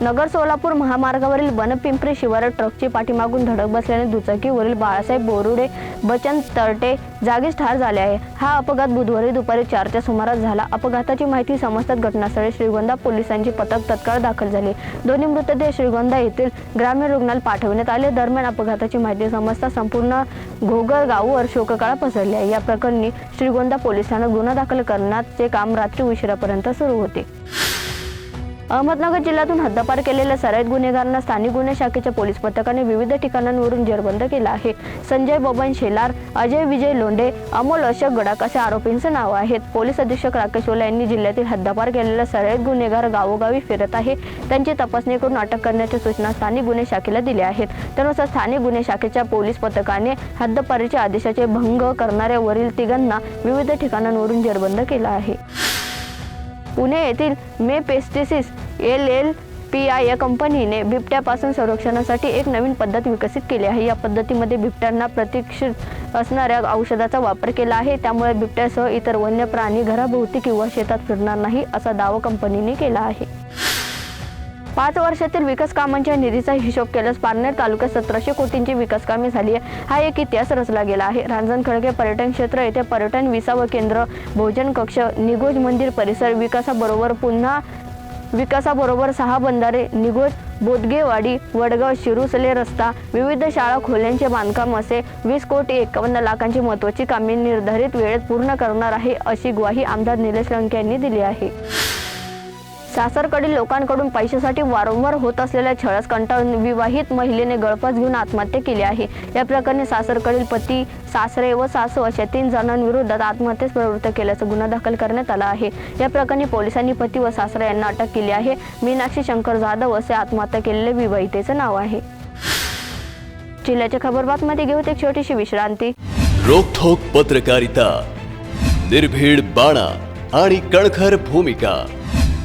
नगर सोलापूर महामार्गावरील बनपिंपरी शिवारात ट्रकची पाठीमागून धडक बसल्याने दुचाकीवरील बाळासाहेब बोरुडे बचन तरटे जागीच ठार झाले आहे. हा अपघात बुधवारी दुपारी चारच्या सुमारास झाला. अपघाताची माहिती समजतात घटनास्थळी श्रीगोंदा पोलिसांची पथक तत्काळ दाखल झाली. दोन्ही मृतदेह श्रीगोंदा येथील ग्रामीण रुग्णालयात पाठवण्यात आले. दरम्यान अपघाताची माहिती समजता संपूर्ण घोगर शोककाळा पसरली आहे. या प्रकरणी श्रीगोंदा पोलिसांना गुन्हा दाखल करण्याचे काम रात्री उशिरापर्यंत सुरू होते. अहमदनगर जिल्ह्यातून हद्दपार केलेल्या सराईत गुन्हेगारांना स्थानिक गुन्हे शाखेच्या पोलीस पथकाने विविध ठिकाणांवरून जेरबंद केला आहे. संजय बबन शेलार अजय विजय लोंढे अमोल अशोक गडाक असे आरोपींचे नाव आहेत. पोलीस अधीक्षक राकेश ओला यांनी जिल्ह्यातील हद्दपार केलेल्या सराईत गुन्हेगार गावोगावी फिरत आहे. त्यांची तपासणी करून अटक करण्याच्या सूचना स्थानिक गुन्हे शाखेला दिल्या आहेत. त्यानुसार स्थानिक गुन्हे शाखेच्या पोलीस पथकाने हद्दपारीच्या आदेशाचे भंग करणाऱ्यावरील तिघांना विविध ठिकाणांवरून जेरबंद केला आहे. पुणे येथील मे पेस्टिसिस एल एल पी आय या कंपनीने बिबट्यापासून संरक्षणासाठी एक नवीन पद्धत विकसित केली आहे. या पद्धतीमध्ये बिबट्यांना प्रतीक्षित असणाऱ्या औषधाचा वापर केला आहे. त्यामुळे बिबट्यासह इतर वन्य प्राणी घराभोवती किंवा शेतात फिरणार नाही असा दावा कंपनीने केला आहे. पाच वर्षातील विकास कामांच्या निधीचा हिशोब केल्यास पारनेर तालुक्यात सतराशे कोटींची विकास कामे झाली आहे. हा एक इतिहास रचला गेला आहे. रांजण खळगे पर्यटन क्षेत्र येथे पर्यटन विसावं केंद्र भोजन कक्ष निगोज मंदिर परिसर विकासाबरोबर पुन्हा विकासाबरोबर सहा बंधारे निगोज बोदगेवाडी वडगाव शिरूसले रस्ता विविध शाळा खोल्यांचे बांधकाम असे वीस कोटी एकावन्न लाखांची महत्त्वाची कामे निर्धारित वेळेत पूर्ण करणार आहे अशी ग्वाही आमदार निलेश लंके यांनी दिली आहे. सासरकडील लोकांकडून पैशासाठी वारंवार होत असलेल्या छळस कंटाळून विवाहित महिलेने गळफास घेऊन आत्महत्या केली आहे. या प्रकरणी सासरकडील पती सासरे व सासू अशा तीन जणांविरोधात आत्महत्येस प्रवृत्त केल्याचा गुन्हा दाखल करण्यात आला आहे. या प्रकरणी पोलिसांनी पती व सासरा यांना अटक केली आहे. मीनाक्षी शंकर जाधव असे आत्महत्या केलेले विवाहितेचं नाव आहे. जिल्ह्याच्या खबरबातमध्ये घेऊत एक छोटीशी विश्रांती. रोखोक पत्रकारिता निर्भीड बाणा आणि कणखर भूमिका.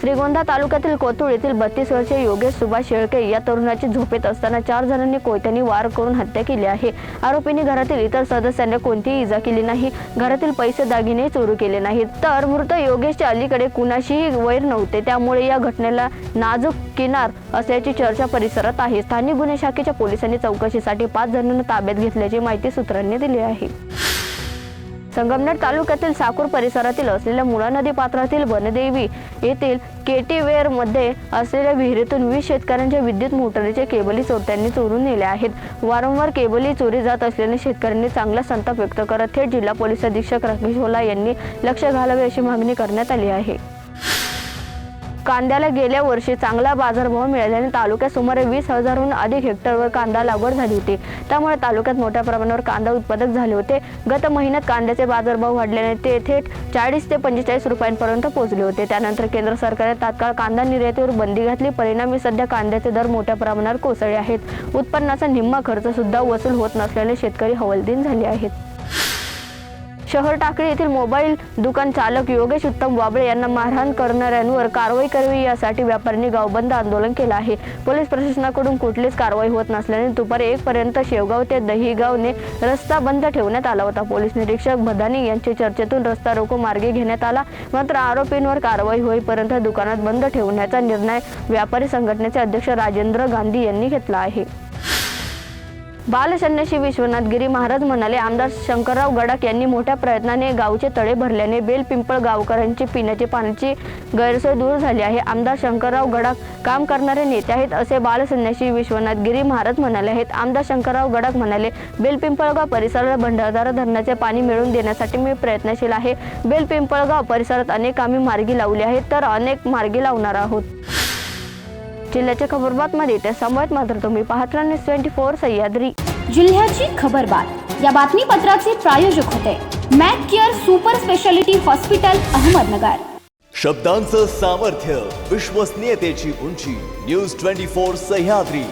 श्रीगोंदा तालुक्यातील कोतुळ येथील बत्तीस वर्षीय योगेश सुभाष शेळके या तरुणाची झोपेत असताना चार जणांनी कोयत्यांनी वार करून हत्या केली आहे. आरोपींनी घरातील इतर सदस्यांना कोणतीही इजा केली नाही. घरातील पैसे दागिने चोरू केले नाहीत. तर मृत योगेशच्या अलीकडे कुणाशीही वैर नव्हते. त्यामुळे या घटनेला नाजूक किनार असल्याची चर्चा परिसरात आहे. स्थानिक गुन्हे शाखेच्या पोलिसांनी चौकशीसाठी पाच जणांना ताब्यात घेतल्याची माहिती सूत्रांनी दिली आहे. संगमनेर तालुक्यातील साकूर परिसरातील असलेल्या मुळा नदी पात्रातील वनदेवी येथील केटीवेअरमध्ये असलेल्या विहिरीतून वीस शेतकऱ्यांच्या विद्युत मोटरीचे केबली चोरट्यांनी चोरून नेले आहेत. वारंवार केबली चोरी जात असल्याने शेतकऱ्यांनी चांगला संताप व्यक्त करत थेट जिल्हा पोलीस अधीक्षक राकेश होला यांनी लक्ष घालावे अशी मागणी करण्यात आली आहे. कांद्याला गेल्या वर्षी चांगला बाजारभाव मिळाल्याने तालुक्यात सुमारे वीस हजारहून अधिक हेक्टरवर कांदा लागवड झाली होती. त्यामुळे तालुक्यात मोठ्या प्रमाणावर कांदा उत्पादक झाले होते. गत महिन्यात कांद्याचे बाजारभाव वाढल्याने ते थेट चाळीस ते पंचेचाळीस रुपयांपर्यंत पोहोचले होते. त्यानंतर केंद्र सरकारने तात्काळ कांदा निर्यातीवर बंदी घातली. परिणामी सध्या कांद्याचे दर मोठ्या प्रमाणावर कोसळले आहेत. उत्पन्नाचा निम्मा खर्च सुद्धा वसूल होत नसल्याने शेतकरी हवालदिन झाले आहेत. शहर टाकळी येथील मोबाईल दुकान चालक योगेश उत्तम वाबळे यांना मारहाण करणाऱ्यांवर कारवाई करावी यासाठी व्यापाऱ्यांनी गावबंद आंदोलन केलं आहे. पोलीस प्रशासनाकडून कुठलीच कारवाई होत नसल्याने दुपारी एक पर्यंत शेवगाव ते दहिगावने रस्ता बंद ठेवण्यात आला होता. पोलीस निरीक्षक भदानी यांच्या चर्चेतून रस्ता रोको मार्गे घेण्यात आला. मात्र आरोपींवर कारवाई होईपर्यंत दुकानात बंद ठेवण्याचा निर्णय व्यापारी संघटनेचे अध्यक्ष राजेंद्र गांधी यांनी घेतला आहे. बालसन्यासी विश्वनाथ गिरी महाराज म्हणाले आमदार शंकरराव गडाख यांनी मोठ्या प्रयत्नाने गावचे तळे भरल्याने बेलपिंपळ गावकऱ्यांची पिण्याची पाण्याची गैरसोय दूर झाली आहे. आमदार शंकरराव गडाख काम करणारे नेते आहेत असे बालसन्यासी विश्वनाथ गिरी महाराज म्हणाले आहेत. आमदार शंकरराव गडाख म्हणाले बेलपिंपळगाव परिसराला भंडारदारा धरणाचे पाणी मिळवून देण्यासाठी मी प्रयत्नशील आहे. बेलपिंपळगाव परिसरात अनेक कामे मार्गी लावली आहेत तर अनेक मार्गी लावणार आहोत. जिल्ह्याच्या खबरबातमध्ये ते समोर मात्र तुम्ही पाहत राहा न्यूज ट्वेंटी फोर सह्याद्री. जिल्ह्याची खबरबात. या बातमीपत्राचे प्रायोजक होते Mac Care super speciality hospital Ahmednagar. शब्दांचं सामर्थ्य विश्वसनीयतेची उंची न्यूज ट्वेंटी फोर सह्याद्री.